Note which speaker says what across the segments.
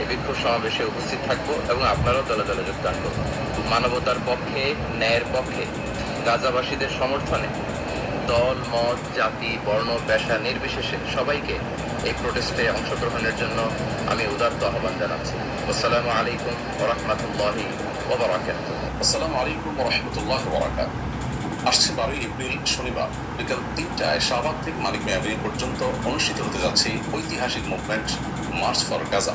Speaker 1: এই বিক্ষোভ সমাবেশে উপস্থিত থাকব এবং আপনারাও দলে দলে যোগদান করব। মানবতার পক্ষে, ন্যায়ের পক্ষে, গাজাবাসীদের সমর্থনে দল, মত, জাতি, বর্ণ, পেশা নির্বিশেষে সবাইকে এই প্রোটেস্টে অংশগ্রহণের জন্য আমি উদার্ত আহ্বান জানাচ্ছি। আসসালামু আলাইকুম ওরহমতুল্লাহি ওবরাকাত।
Speaker 2: আসসালামু আলাইকুম রহমতুল্লাহ বরাকাত আসছে বারোই এপ্রিল, শনিবার, বিকাল তিনটায় শাহবাগ থেকে মালিক মেয়াবিনী পর্যন্ত অনুষ্ঠিত হতে যাচ্ছে ঐতিহাসিক মুভমেন্ট মার্চ ফর গাজা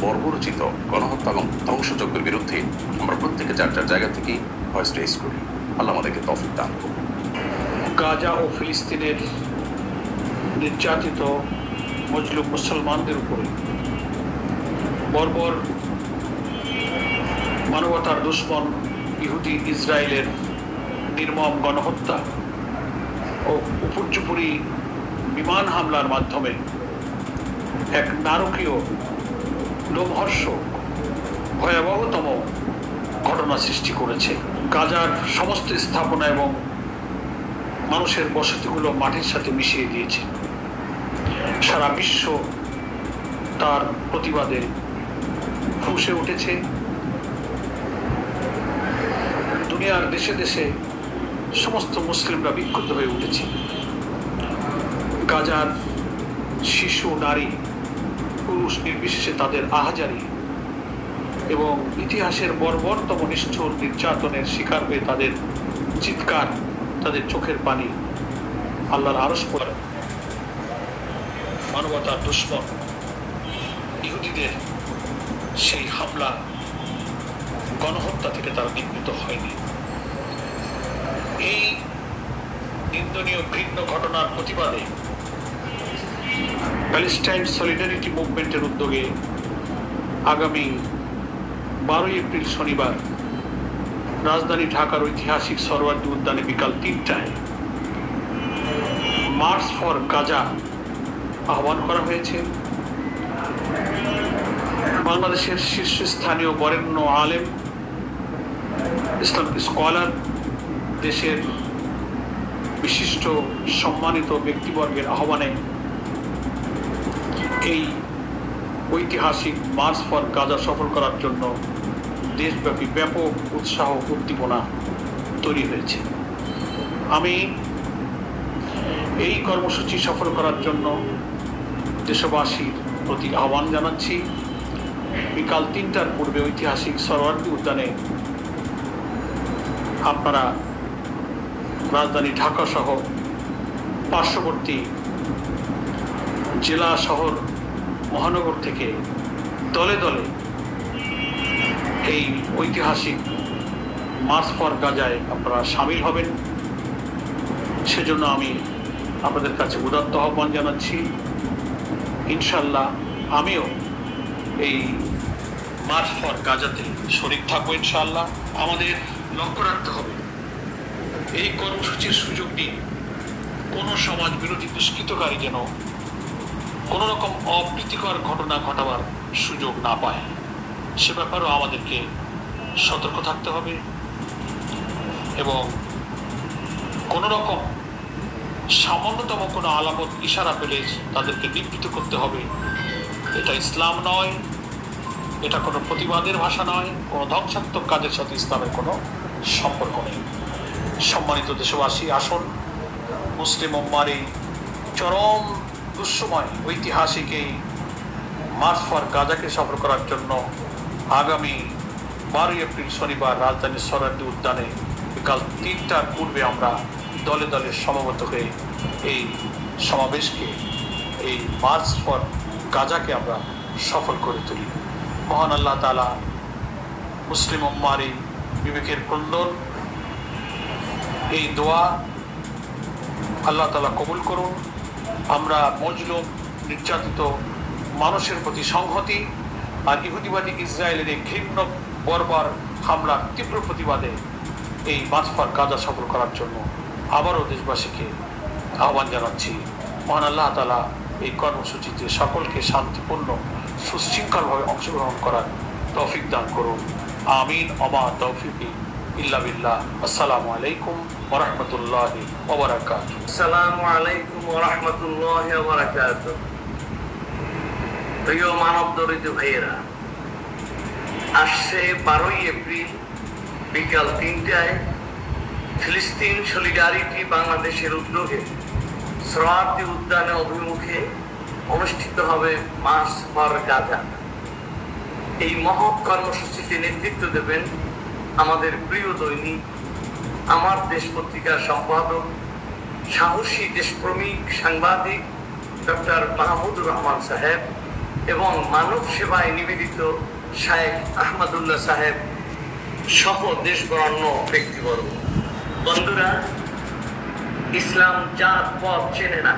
Speaker 2: বর্বরচিত গণহত্যা এবং ধ্বংসযজ্ঞের বিরুদ্ধে আমরা প্রত্যেকে যার যার জায়গা থেকে ভয়েস রেজ করি। আল্লাহ আমাদেরকে তফিক দান করুন।
Speaker 3: গাজা ও ফিলিস্তিনের নির্যাতিত মজলুম মুসলমানদের উপরে বর্বর মানবতার দুশ্মন ইহুদি ইসরায়েলের নির্মম গণহত্যা ও উপর্যুপুরি বিমান হামলার মাধ্যমে এক নারকীয় লোমহর্ষক ভয়াবহতম ঘটনা সৃষ্টি করেছে। গাজার সমস্ত স্থাপনা এবং মানুষের বসতিগুলো মাটির সাথে মিশিয়ে দিয়েছে। সারা বিশ্ব তার প্রতিবাদে ফুসে উঠেছে। দুনিয়ার দেশে দেশে সমস্ত মুসলিমরা বিক্ষুব্ধ হয়ে উঠেছে। গাজার শিশু, নারী পুরুষ নির্বিশেষে তাদের আহাজারি এবং ইতিহাসের বর্বরতম নিষ্ঠুর নির্যাতনের শিকার হয়ে তাদের চিৎকার, তাদের চোখের পানি আল্লাহর আরস পড়ে। মানবতার দুশ্মন, ইহুদিদের সেই হামলা, গণহত্যা থেকে তারা নিবৃত হয়নি। এই নিন্দনীয় ঘৃণ্য ঘটনার প্রতিবাদে প্যালেস্টাইন সলিডারিটি মুভমেন্টের উদ্যোগে আগামী বারোই এপ্রিল শনিবার রাজধানী ঢাকার ঐতিহাসিক সরওয়ার্দী উদ্যানে বিকাল তিনটায় মার্চ ফর গাজা আহ্বান করা হয়েছে। বাংলাদেশের শীর্ষস্থানীয় বরেণ্য আলেম ইসলাম স্কলার, দেশের বিশিষ্ট সম্মানিত ব্যক্তিবর্গের আহ্বানে এই ঐতিহাসিক মার্চ ফর গাজা সফল করার জন্য দেশব্যাপী ব্যাপক উৎসাহ উদ্দীপনা তৈরি হয়েছে। আমি এই কর্মসূচি সফল করার জন্য দেশবাসীর প্রতি আহ্বান জানাচ্ছি। বিকাল তিনটার পূর্বে ঐতিহাসিক সরোয়ার্দী উদ্যানে আপনারা রাজধানী ঢাকা সহ পার্শ্ববর্তী জেলা শহর মহানগর থেকে দলে দলে এই ঐতিহাসিক মার্চ ফর গাজায় আপনারা সামিল হবেন। সেজন্য আমি আপনাদের কাছে উদাত্ত আহ্বান জানাচ্ছি। ইনশাল্লাহ আমিও এই মার্চ ফর গাজাতে শরিক থাকব ইনশাল্লাহ আমাদের লক্ষ্য রাখতে হবে। এই কর্মসূচির সুযোগ নিয়ে কোনো সমাজ বিরোধী দুষ্কৃতকারী যেন কোনো রকম অপ্রীতিকর ঘটনা ঘটাবার সুযোগ না পায়। সে ব্যাপারেও আমাদেরকে সতর্ক থাকতে হবে এবং কোনো রকম সামান্যতম কোনো আলামত ইশারা পেলে তাদেরকে নিবৃত করতে হবে। এটা ইসলাম নয়, এটা কোনো প্রতিবাদের ভাষা নয়, কোনো ধ্বংসাত্মক কাজের সাথে ইসলামের কোনো সম্পর্ক নেই। সম্মানিত দেশবাসী, আসুন, মুসলিম উম্মার এই চরম দুঃসময় ঐতিহাসিক এই মার্চ ফর গাজাকে সফর করার জন্য আগামী বারোই এপ্রিল শনিবার রাজধানীর সরার্দি উদ্যানে বিকাল তিনটার পূর্বে আমরা দলে দলে সমবেত হয়ে এই সমাবেশকে, এই মার্চ ফর গাজাকে আমরা সফল করে তুলি। মহান আল্লাহ তালা মুসলিম উম্মার বিবেকের কুন্দন এই দোয়া আল্লাহ তালা কবুল করুন। আমরা মজলুম, নির্যাতিত মানুষের প্রতি সংহতি আর ইহুদিবাদী ইসরায়েলের এই ঘৃণ্য, বর্বর হামলার তীব্র প্রতিবাদে এই মাছফার গাজা সফল করার জন্য আবারও দেশবাসীকে আহ্বান জানাচ্ছি। মহান আল্লাহ তালা এই কর্মসূচিতে সকলকে শান্তিপূর্ণ, সুশৃঙ্খলভাবে অংশগ্রহণ করার তৌফিক দান করুন। আমিন অমা তৌফিকি। ইল্লা বিল্লাহ। আসসালামু আলাইকুম ওরহমতুল্লাহ ওবরাকাত
Speaker 4: আসসালামু আলাইকুম ওয়া রাহমাতুল্লাহি ওয়া বারাকাতুহু প্রিয় মানব ভাইয়েরা, আসছে বারোই এপ্রিল বিকাল তিনটায় ফিলিস্তিন সলিডারিটি বাংলাদেশের উদ্যোগে সরার্দি উদ্যানে অভিমুখে অনুষ্ঠিত হবে মার্চ ফর গাজা। এই মহৎ কর্মসূচিতে নেতৃত্ব দেবেন আমাদের প্রিয় দৈনিক, আমার দেশ পত্রিকার সম্পাদক, সাহসী দেশপ্রেমিক সাংবাদিক ডক্টর মাহমুদুর রহমান সাহেব এবং মানব সেবায় নিবেদিত শায়েখ আহমদুল্লাহ সাহেব সহ দেশ বরণ্য ব্যক্তিবর্গ। বন্ধুরা, ইসলাম জাত পথ চেনে না।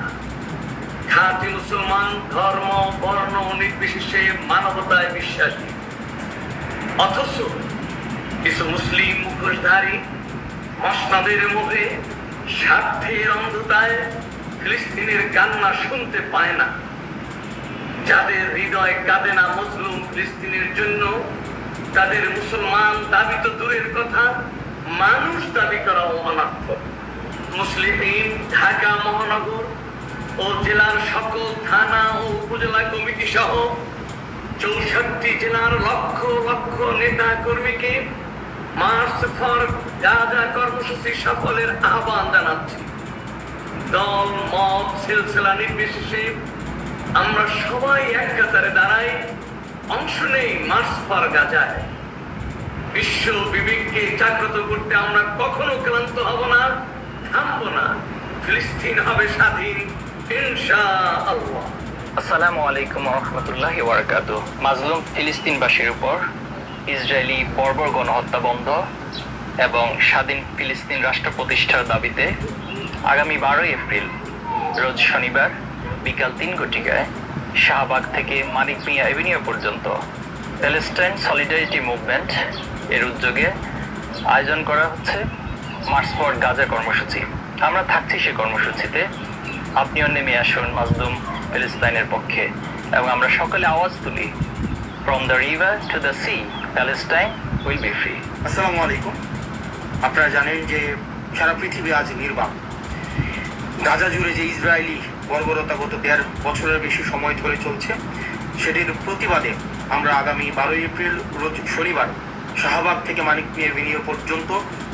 Speaker 4: খাঁটি মুসলমান ধর্ম, বর্ণ নির্বিশেষে মানবতায় বিশ্বাসী। অথচ কিছু মুসলিম মুখোশধারী মসনাদের মুখে স্বার্থের অন্ধতায় ফিলিস্তিনের কান্না শুনতে পায় না। যাদের হৃদয় কাঁদে না মুসলিম ফিলিস্তিনের জন্য, তাদের মুসলমান দাবি তো দূরের কথা, মানুষ দাবি করাও অনার্থক মুসলিম ঢাকা, মহানগর ও জেলার সকল থানা ও উপজেলা কমিটি সহ চৌষট্টি জেলার লক্ষ লক্ষ নেতা কর্মীকে আহ্বান জানাচ্ছি। দল, মত, সিলসিলা নির্বিশেষে আমরা সবাই এক কাতারে দাঁড়াই, অংশ নেই ফর গাজায়। বিশ্ব বিবেককে জাগ্রত করতে আমরা কখনো ক্লান্ত হব না, থামবো না। ফিলিস্তিন হবে স্বাধীন ইনশা আল্লাহ
Speaker 5: আসসালামু আলাইকুম রহমতুল্লাহ মাজলুম ফিলিস্তিনবাসীর উপর ইসরায়েলি বর্বর গণহত্যা বন্ধ এবং স্বাধীন ফিলিস্তিন রাষ্ট্র প্রতিষ্ঠার দাবিতে আগামী বারোই এপ্রিল, রোজ শনিবার, বিকাল তিন ঘটিকায় শাহবাগ থেকে মানিক মিয়া এভিনিউ পর্যন্ত প্যালেস্টাইন সলিডারিটি মুভমেন্ট এর উদ্যোগে আয়োজন করা হচ্ছে মার্চ ফর গাজা কর্মসূচি। আমরা থাকছি সে কর্মসূচিতে। আপনিও নেমে আসুন মাজলুম প্যালেস্তাইনের পক্ষে এবং আমরা সকলে আওয়াজ তুলি। From the river to the sea Palestine will be free
Speaker 6: আসসালামু আলাইকুম। আপনারা জানেন যে সারা পৃথিবী আজ নির্বাক। গাজা জুড়ে যে ইসরায়েলি বর্বরতা গত দেড় বছরের বেশি সময় ধরে চলছে, সেটির প্রতিবাদে আমরা আগামী বারোই এপ্রিল, রোজ শনিবার শাহবাগ থেকে মানিক মিয়ার বিনিয়োগ পর্যন্ত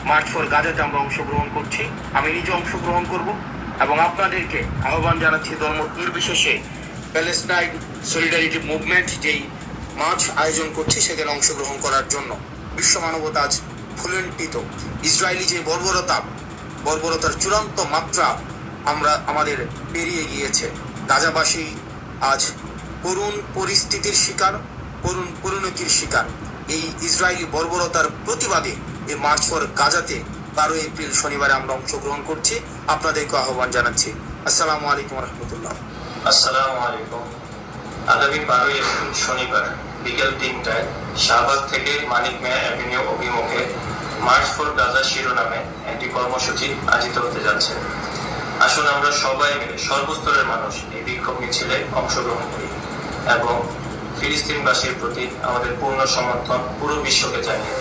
Speaker 6: মার্চ ফর গাজাতে আমরা অংশগ্রহণ করছি। আমি নিজে অংশগ্রহণ করব এবং আপনাদেরকে আহ্বান জানাচ্ছি ধর্ম নির্বিশেষে প্যালেস্টাইন সলিডারিটি মুভমেন্ট যেই মার্চ আয়োজন করছি সেখানে অংশগ্রহণ করার জন্য। বিশ্ব মানবতা আজ ফুলন্টিত ইসরায়েলি যে বর্বরতা, বর্বরতার চূড়ান্ত মাত্রা আমরা, আমাদের পেরিয়ে গিয়েছে। গাজাবাসী আজ করুণ পরিস্থিতির শিকার, করুণ পরিণতির শিকার। এই ইসরায়েলি বর্বরতার প্রতিবাদে এই মার্চ ফর গাজাতে বারো এপ্রিল শনিবারে আমরা অংশগ্রহণ করছি। আপনাদেরকে আহ্বান জানাচ্ছি। আসসালামু আলাইকুম রহমতুল্লাহ।
Speaker 7: আসসালামু আলাইকুম। আগামী বারোই এপ্রিল শনিবার বিকেল তিনটায় শাহবাগ থেকে মানিক মেয়া অ্যাভিনিউ অভিমুখে মার্চ ফর গাজা শিরোনামে একটি কর্মসূচি আয়োজিত হতে যাচ্ছে আসুন আমরা সবাই মিলে সর্বস্তরের মানুষ এই বিক্ষোভ মিছিলে অংশগ্রহণ করি এবং ফিলিস্তিনবাসীর প্রতি আমাদের পূর্ণ সমর্থন পুরো বিশ্বকে জানিয়ে।